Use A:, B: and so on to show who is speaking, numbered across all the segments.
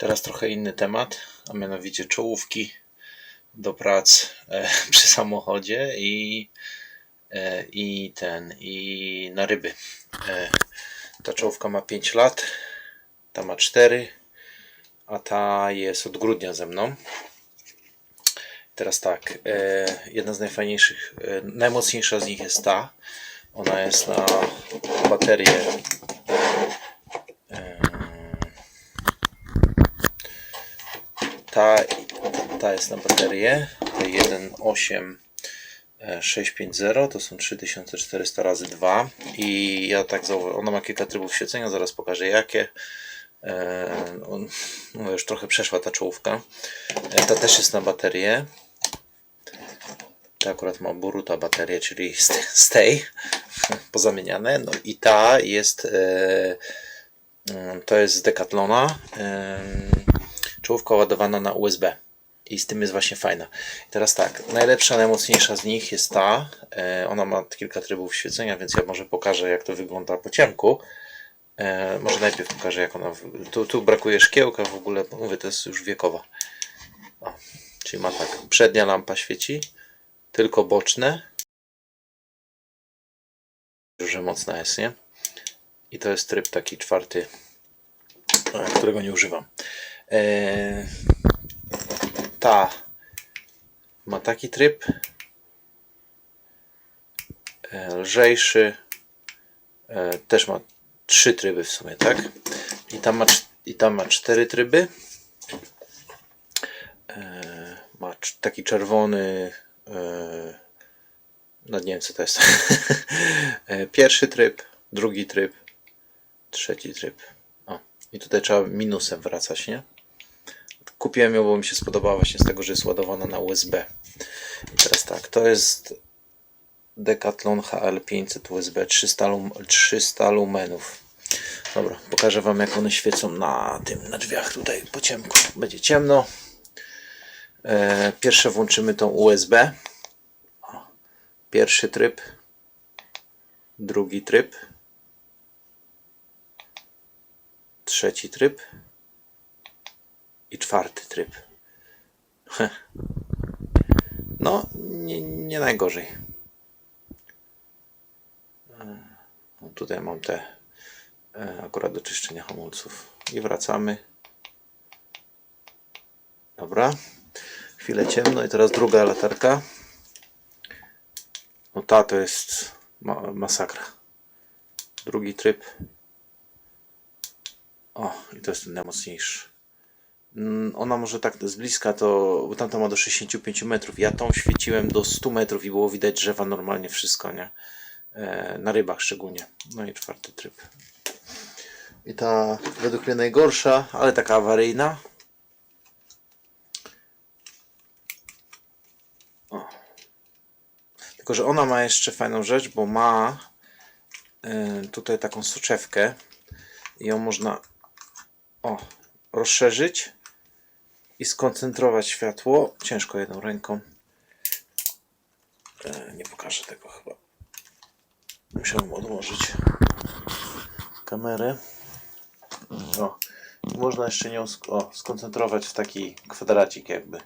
A: Teraz trochę inny temat, a mianowicie czołówki do prac e, przy samochodzie i, e, i ten, i na ryby. E, ta czołówka ma 5 lat, ta ma 4, a ta jest od grudnia ze mną. Teraz tak, jedna z najfajniejszych, najmocniejsza z nich jest ta. Ona jest na baterię ta, ta jest na baterię. Ta 18650 to są 3400 razy 2 i ja tak zauważyłem, ona ma kilka trybów świecenia, zaraz pokażę jakie. E, no już trochę przeszła ta czołówka. E, ta też jest na baterię. Ta akurat ma Boruta baterię, czyli st- stay pozamieniane. No i ta jest e, to jest z Decathlona. Czołówka ładowana na USB. I z tym jest właśnie fajna. Teraz tak, najlepsza, najmocniejsza z nich jest ta. E, ona ma kilka trybów świecenia, więc ja może pokażę jak to wygląda po ciemku. E, może najpierw pokażę jak ona. Tu, tu brakuje szkiełka w ogóle, mówię, to jest już wiekowa. O, czyli ma tak, przednia lampa świeci, tylko boczne. Że mocna jest, nie? I to jest tryb taki czwarty, e, którego nie używam. E, ta. Ma taki tryb. E, lżejszy. E, też ma trzy tryby w sumie, tak? I tam ma, i tam ma cztery tryby. Ma taki czerwony e, no nie wiem co to jest. Pierwszy tryb, drugi tryb trzeci tryb. O, i tutaj trzeba minusem wracać, nie? Kupiłem ją, bo mi się spodobała właśnie z tego, że jest ładowana na USB. I teraz tak, to jest Decathlon HL500 USB 300, lum, 300 lumenów. Dobra, pokażę Wam jak one świecą na tym, na drzwiach tutaj po ciemku. Będzie ciemno. E, pierwsze włączymy tą USB. Pierwszy tryb. Drugi tryb. Trzeci tryb i czwarty tryb. No, nie, nie najgorzej. E, Tutaj mam te e, akurat do czyszczenia hamulców. I wracamy. Dobra. Chwilę ciemno i teraz druga latarka. No ta to jest ma masakra. Drugi tryb. O, i to jest ten najmocniejszy. Mm, Ona może tak z bliska to, bo tamta ma do 65 metrów. Ja tą świeciłem do 100 metrów i było widać drzewa normalnie wszystko, nie? E, na rybach szczególnie. No i czwarty tryb. I ta według mnie najgorsza, ale taka awaryjna. O. Tylko, że ona ma jeszcze fajną rzecz, bo ma e, tutaj taką soczewkę i ją można o, rozszerzyć i skoncentrować światło. Ciężko jedną ręką. E, nie pokażę tego chyba. Musiałem odłożyć kamerę. O, można jeszcze nią sk- o, skoncentrować w taki kwadracik jakby.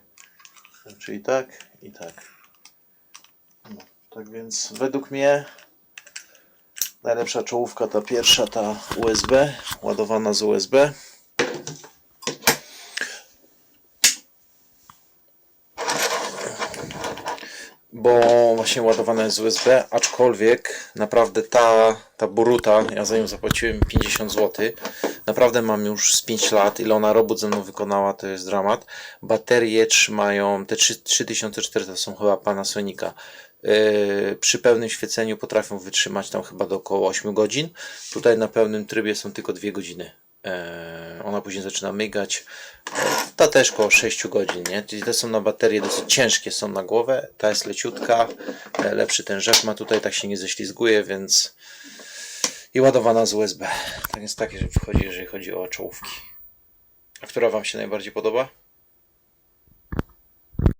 A: Czyli tak i tak. No, tak więc według mnie najlepsza czołówka ta pierwsza, ta USB, ładowana z USB. Bo właśnie ładowana jest z USB, aczkolwiek naprawdę ta, ta Boruta, ja za nią zapłaciłem 50 zł, naprawdę mam już z 5 lat, ile ona robót ze mną wykonała, to jest dramat. Baterie trzymają, te 3, 3400 są chyba Panasonica, yy, przy pełnym świeceniu potrafią wytrzymać tam chyba do około 8 godzin, tutaj na pełnym trybie są tylko 2 godziny. Eee, ona później zaczyna migać. Eee, Ta też około 6 godzin, nie? Czyli te są na baterie dosyć ciężkie, są na głowę. Ta jest leciutka, e, lepszy ten rzep ma tutaj, tak się nie ześlizguje, więc i ładowana z USB. Tak więc takie rzeczy wchodzi, jeżeli chodzi o czołówki. A która Wam się najbardziej podoba?